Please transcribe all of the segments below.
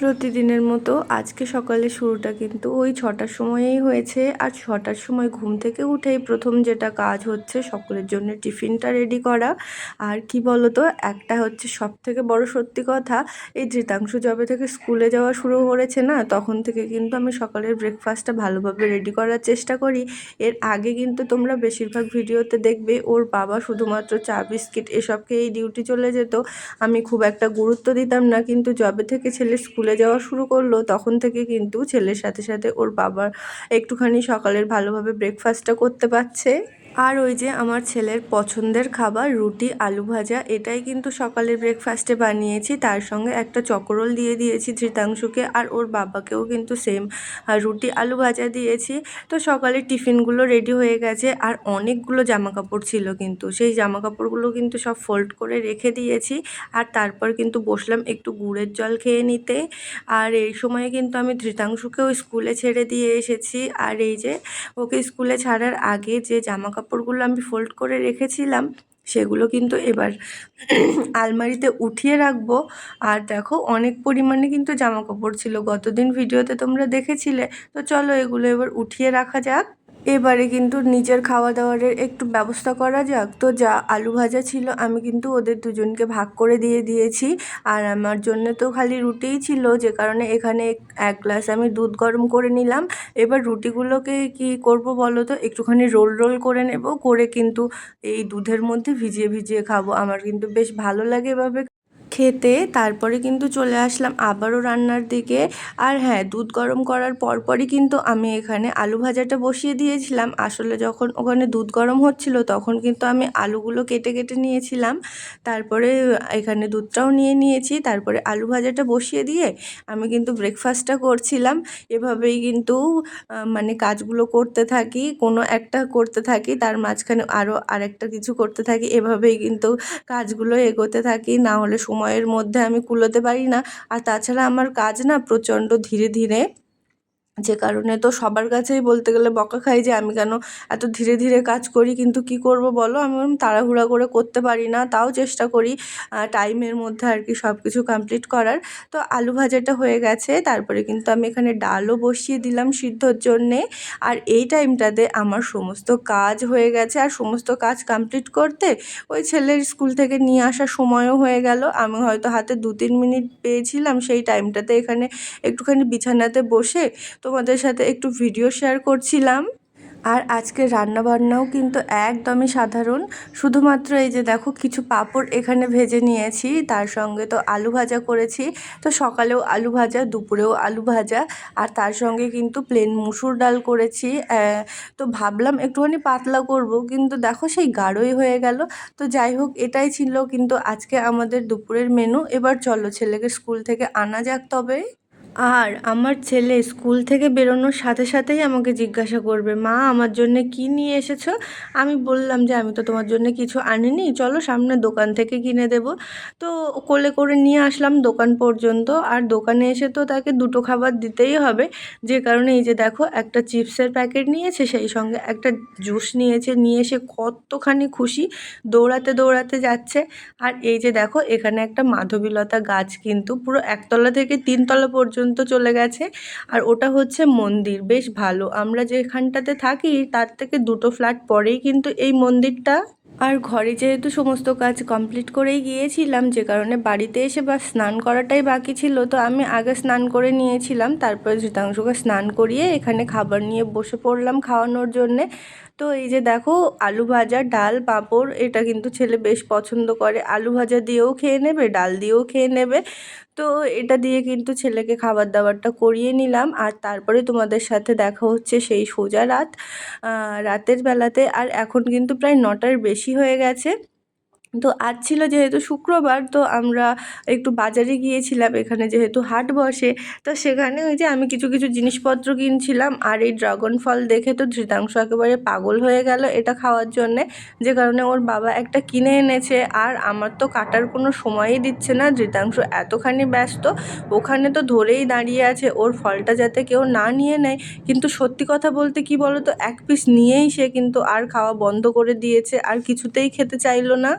প্রতিদিনের মতো আজকে সকালে শুরুটা কিন্তু ওই ছটার সময়েই হয়েছে। আর ছটার সময় ঘুম থেকে উঠেই প্রথম যেটা কাজ হচ্ছে সকলের জন্য টিফিনটা রেডি করা। আর কি বলতো, একটা হচ্ছে সব থেকে বড় সত্যি কথা, এই ধৃতাংশু জবে থেকে স্কুলে যাওয়া শুরু করেছে না, তখন থেকে কিন্তু আমি সকালের ব্রেকফাস্টটা ভালোভাবে রেডি করার চেষ্টা করি। এর আগে কিন্তু তোমরা বেশিরভাগ ভিডিওতে দেখবে, ওর বাবা শুধুমাত্র চা, বিস্কিট এসব খেয়েই ডিউটি চলে যেত। আমি খুব একটা গুরুত্ব দিতাম না, কিন্তু জবে থেকে ছেলে স্কুল স্কুলে যাওয়া শুরু করল, তখন থেকে কিন্তু ছেলের সাথে সাথে ওর বাবার একটুখানি সকালের ভালোভাবে ব্রেকফাস্টটা করতে পারছে। আর ওই যে আমার ছেলের পছন্দের খাবার, রুটি, আলু ভাজা, এটাই কিন্তু সকালের ব্রেকফাস্টে বানিয়েছি। তার সঙ্গে একটা চকরোল দিয়ে দিয়েছি ধৃতাংশুকে আর ওর বাবাকেও কিন্তু সেম রুটি, আলু ভাজা দিয়েছি। তো সকালে টিফিনগুলো রেডি হয়ে গেছে আর অনেকগুলো জামা কাপড় ছিল কিন্তু। সেই জামা কাপড়গুলো কিন্তু সব ফোল্ড করে রেখে দিয়েছি আর তারপর কিন্তু বসলাম একটু গুড়ের জল খেয়ে নিতে। আর এই সময়ে কিন্তু আমি ধৃতাংশুকেও স্কুলে ছেড়ে দিয়ে এসেছি। আর এই যে ওকে স্কুলে ছাড়ার আগে যে জামা কাপড়গুলো আমি ফোল্ড করে রেখেছিলাম, সেগুলো কিন্তু এবার আলমারিতে উঠিয়ে রাখব। আর দেখো অনেক পরিমাণে কিন্তু জামা কাপড় ছিল। গতদিন ভিডিওতে তোমরা দেখেছিলে। তো চলো এগুলো এবার উঠিয়ে রাখা যাক। এবারে কিন্তু নিজের খাওয়া দাওয়ারের একটু ব্যবস্থা করা যাক। তো যা আলু ভাজা ছিল, আমি কিন্তু ওদের দুজনকে ভাগ করে দিয়ে দিয়েছি। আর আমার জন্য তো খালি রুটিই ছিল, যে কারণে এখানে এক গ্লাস আমি দুধ গরম করে নিলাম। এবার রুটিগুলোকে কি করব বলো তো? একটুখানি রোল রোল করে নেব, করে কিন্তু এই দুধের মধ্যে ভিজিয়ে ভিজিয়ে খাব। আমার কিন্তু বেশ ভালো লাগে এভাবে খেতে, তারপরে কিন্তু চলে আসলাম আবারও রান্নার দিকে। আর হ্যাঁ দুধ গরম করার পরপরই কিন্তু আমি এখানে আলু ভাজাটা বসিয়ে দিয়েছিলাম। আসলে যখন ওখানে দুধ গরম হচ্ছিল, তখন কিন্তু আমি আলুগুলো কেটে কেটে নিয়েছিলাম। তারপরে এখানে দুধটাও নিয়ে নিয়েছি। তারপরে আলু ভাজাটা বসিয়ে দিয়ে আমি কিন্তু ব্রেকফাস্টটা করছিলাম। এভাবেই কিন্তু মানে কাজগুলো করতে থাকি, কোনো একটা করতে থাকি, তার মাঝখানে আরও আরেকটা কিছু করতে থাকি, এভাবেই কিন্তু কাজগুলো এগোতে থাকি। না হলে সময়ের মধ্যে আমি কুলোতে পারি না। আর তাছাড়া আমার কাজ না প্রচণ্ড ধীরে ধীরে যে কারণে তো সবার কাছেই বলতে গেলে বকা খাই যে আমি কেন এত ধীরে ধীরে কাজ করি, কিন্তু কি করব বলো? আমি তাড়াহুড়া করে করতে পারি না, তাও চেষ্টা করি টাইমের মধ্যে আর কি সব কিছু কমপ্লিট করার। তো আলু ভাজাটা হয়ে গেছে, তারপরে কিন্তু আমি এখানে ডালও বসিয়ে দিলাম সিদ্ধর জন্যে। আর এই টাইমটাতে আমার সমস্ত কাজ হয়ে গেছে, আর সমস্ত কাজ কমপ্লিট করতে ওই ছেলের স্কুল থেকে নিয়ে আসার সময়ও হয়ে গেল। আমি হয়তো হাতে দু তিন মিনিট পেয়েছিলাম সেই টাইমটাতে এখানে একটুখানি বিছানাতে বসে। তোমাদের সাথে একটু ভিডিও শেয়ার করছিলাম। আর আজকে রান্নাবান্নাও কিন্তু একদমই সাধারণ। শুধুমাত্র এই যে দেখো, কিছু পাপড় এখানে ভেজে নিয়েছি, তার সঙ্গে তো আলু ভাজা করেছি। তো সকালেও আলু ভাজা, দুপুরেও আলু ভাজা, আর তার সঙ্গে কিন্তু প্লেন মুসুর ডাল করেছি। তো ভাবলাম একটুখানি পাতলা করব, কিন্তু দেখো সেই গাঢ়ই হয়ে গেল। তো যাই হোক, এটাই ছিল কিন্তু আজকে আমাদের দুপুরের মেনু এবার চলো ছেলেকে স্কুল থেকে আনা যাক তবে। আর আমার ছেলে স্কুল থেকে বেরোনোর সাথে সাথেই আমাকে জিজ্ঞাসা করবে, মা, আমার জন্য কি নিয়ে এসেছ? আমি বললাম যে, আমি তো তোমার জন্য কিছু আনিনি, চলো সামনে দোকান থেকে কিনে দেব। তো কোলে করে নিয়ে আসলাম দোকান পর্যন্ত, আর দোকানে এসে তো তাকে দুটো খাবার দিতেই হবে। যে কারণে এই যে দেখো, একটা চিপসের প্যাকেট নিয়েছে, সেই সঙ্গে একটা জুস নিয়েছে, নিয়ে এসে কতখানি খুশি দৌড়াতে দৌড়াতে যাচ্ছে। আর এই যে দেখো, এখানে একটা মাধবীলতা গাছ কিন্তু পুরো একতলা থেকে তিনতলা পর্যন্ত পর্যন্ত চলে গেছে। আর ওটা হচ্ছে মন্দির, বেশ ভালো। আমরা যেখানটাতে থাকি, তার থেকে দুটো ফ্ল্যাট পরেই কিন্তু এই মন্দিরটা। আর ঘরে যেহেতু সমস্ত কাজ কমপ্লিট করেই গিয়েছিলাম, যে কারণে বাড়িতে এসে বা স্নান করাটাই বাকি ছিল, তো আমি আগে স্নান করে নিয়েছিলাম। তারপরে জিতাংশুকে স্নান করিয়ে এখানে খাবার নিয়ে বসে পড়লাম খাওয়ানোর জন্যে। তো এই যে দেখো, আলু ভাজা, ডাল, পাঁপড়, এটা কিন্তু ছেলে বেশ পছন্দ করে। আলু ভাজা দিয়েও খেয়ে নেবে, ডাল দিয়েও খেয়ে নেবে। তো এটা দিয়ে কিন্তু ছেলেকে খাবার দাবারটা করিয়ে নিলাম। আর তারপরে তোমাদের সাথে দেখা হচ্ছে সেই সোজা রাত রাতের বেলাতে। আর এখন কিন্তু প্রায় নটার বেশি হয়ে গেছে। তো আজ ছিল যেহেতু শুক্রবার, তো আমরা একটু বাজারে গিয়েছিলাম, এখানে যেহেতু হাট বসে, তো সেখানে ওই যে আমি কিছু কিছু জিনিসপত্র কিনছিলাম, আর এই ড্রাগন ফল দেখে তো ধৃতাংশ একেবারে পাগল হয়ে গেল এটা খাওয়ার জন্যে, যে কারণে ওর বাবা একটা কিনে এনেছে, আর আমার তো কাটার কোনো সময়ই দিচ্ছে না, ধৃতাংশ এতখানি ব্যস্ত, ওখানে তো ধরেই দাঁড়িয়ে আছে, ওর ফলটা যাতে কেউ না নিয়ে নেয়, কিন্তু সত্যি কথা বলতে কি বলো তো এক পিস নিয়েই সে কিন্তু আর খাওয়া বন্ধ করে দিয়েছে, আর কিছুতেই খেতে চাইলো না।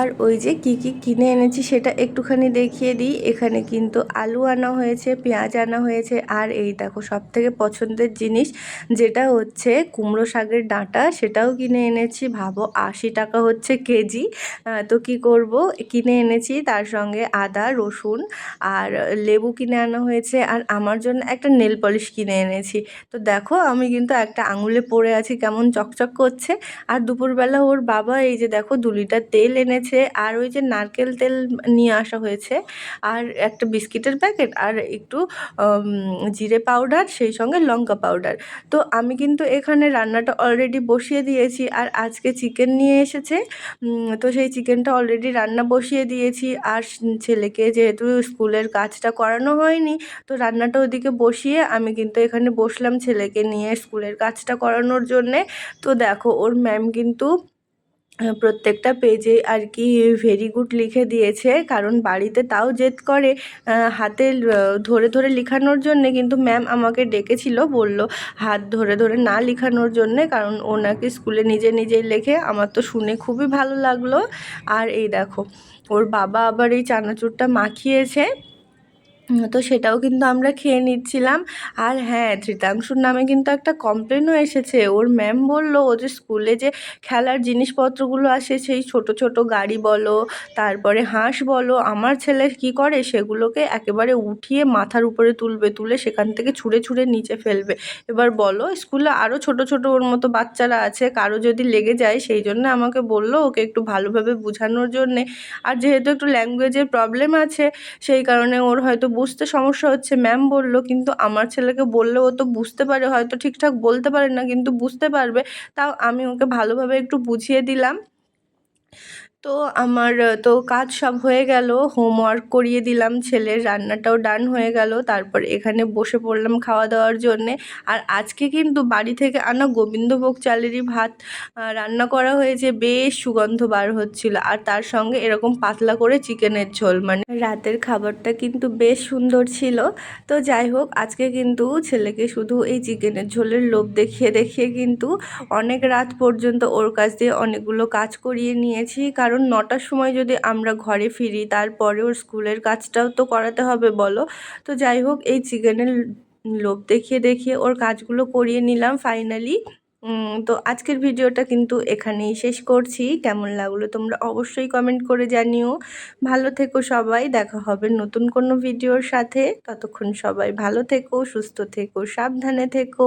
আর ওই যে কি কি কিনে এনেছি সেটা একটুখানি দেখিয়ে দিই। এখানে কিন্তু আলু আনা হয়েছে, পেঁয়াজ আনা হয়েছে, আর এই দেখো সব থেকে পছন্দের জিনিস যেটা হচ্ছে কুমড়ো শাকের ডাঁটা, সেটাও কিনে এনেছি। ভাবো আশি টাকা হচ্ছে কেজি। তো কি করব? কিনে এনেছি, তার সঙ্গে আদা, রসুন আর লেবু কিনে আনা হয়েছে। আর আমার জন্য একটা নেল পলিশ কিনে এনেছি। তো দেখো আমি কিন্তু একটা আঙুলে পড়ে আছি, কেমন চকচক করছে। আর দুপুরবেলা ওর বাবা এই যে দেখো দু লিটার তেল এনেছে আর ওই যে নারকেল তেল নিয়ে আসা হয়েছে। আর একটা বিস্কিটের প্যাকেট আর একটু জিরে পাউডার, সেই সঙ্গে লঙ্কা পাউডার। তো আমি কিন্তু এখানে রান্নাটা অলরেডি বসিয়ে দিয়েছি আর আজকে চিকেন নিয়ে এসেছে। তো সেই চিকেনটা অলরেডি রান্না বসিয়ে দিয়েছি। আর ছেলেকে যেহেতু স্কুলের কাজটা করানো হয়নি, তো রান্নাটা ওদিকে বসিয়ে আমি কিন্তু এখানে বসলাম ছেলেকে নিয়ে স্কুলের কাজটা করানোর জন্যে। তো দেখো, ওর ম্যাম কিন্তু প্রত্যেকটা পেজে আর কি ভেরি গুড লিখে দিয়েছে। কারণ বাড়িতে তাও জেদ করে হাতে ধরে ধরে লিখানোর জন্যে। কিন্তু ম্যাম আমাকে ডেকেছিল, বলল, হাত ধরে ধরে না লেখানোর জন্যে, কারণ ওনাকে স্কুলে নিজে নিজেই লেখে। আমার তো শুনে খুবই ভালো লাগল। আর এই দেখো, ওর বাবা আবার এই চানাচুরটা মাখিয়েছে। তো সেটাও কিন্তু আমরা খেয়ে নিচ্ছিলাম। আর হ্যাঁ ধৃতাংশুর নামে কিন্তু একটা কমপ্লেনও এসেছে। ওর ম্যাম বলল, ও যে স্কুলে যে খেলার জিনিসপত্রগুলো আসে, সেই ছোট ছোট গাড়ি বলো, তারপরে হাঁস বলো, আমার ছেলে কি করে? সেগুলোকে একেবারে উঠিয়ে মাথার উপরে তুলবে, তুলে সেখান থেকে ছুঁড়ে ছুঁড়ে নিচে ফেলবে। এবার বলো, স্কুলে আরও ছোট ছোট ওর মতো বাচ্চারা আছে, কারও যদি লেগে যায়, সেই জন্য আমাকে বলল ওকে একটু ভালোভাবে বোঝানোর জন্যে। আর যেহেতু একটু ল্যাঙ্গুয়েজের প্রবলেম আছে, সেই কারণে ওর হয়তো বুঝতে সমস্যা হচ্ছে। ম্যাম বলল, কিন্তু আমার ছেলেকে বললে ও তো বুঝতে পারে, হয়তো ঠিকঠাক বলতে পারে না, কিন্তু বুঝতে পারবে। তাও আমি ওকে ভালোভাবে একটু বুঝিয়ে দিলাম। তো আমার তো কাজ সব হয়ে গেল হোমওয়ার্ক করিয়ে দিলাম, ছেলের রান্নাটাও ডান হয়ে গেল, তারপর এখানে বসে পড়লাম খাওয়া দাওয়ার জন্যে। আর আজকে কিন্তু বাড়ি থেকে আনা গোবিন্দভোগ চালেরই ভাত রান্না করা হয়েছে, বেশ সুগন্ধ বার হচ্ছিল। আর তার সঙ্গে এরকম পাতলা করে চিকেনের ঝোল মানে রাতের খাবারটা কিন্তু বেশ সুন্দর ছিল। তো যাই হোক, আজকে কিন্তু ছেলেকে শুধু এই চিকেনের ঝোলের লোভ দেখিয়ে দেখিয়ে কিন্তু অনেক রাত পর্যন্ত ওর কাছ দিয়ে অনেকগুলো কাজ করিয়ে নিয়েছি। কারণ কারণ নটার সময় যদি আমরা ঘরে ফিরি তারপরে ওর স্কুলের কাজটাও তো করাতে হবে, বলো? তো যাই হোক, এই চিকেনের লোভ দেখিয়ে দেখিয়ে ওর কাজগুলো করিয়ে নিলাম ফাইনালি তো আজকের ভিডিওটা কিন্তু এখানেই শেষ করছি। কেমন লাগল তোমরা অবশ্যই কমেন্ট করে জানিও। ভালো থেকো সবাই, দেখা হবে নতুন কোনো ভিডিওর সাথে। ততক্ষণ সবাই ভালো থেকো, সুস্থ থেকো, সাবধানে থেকো।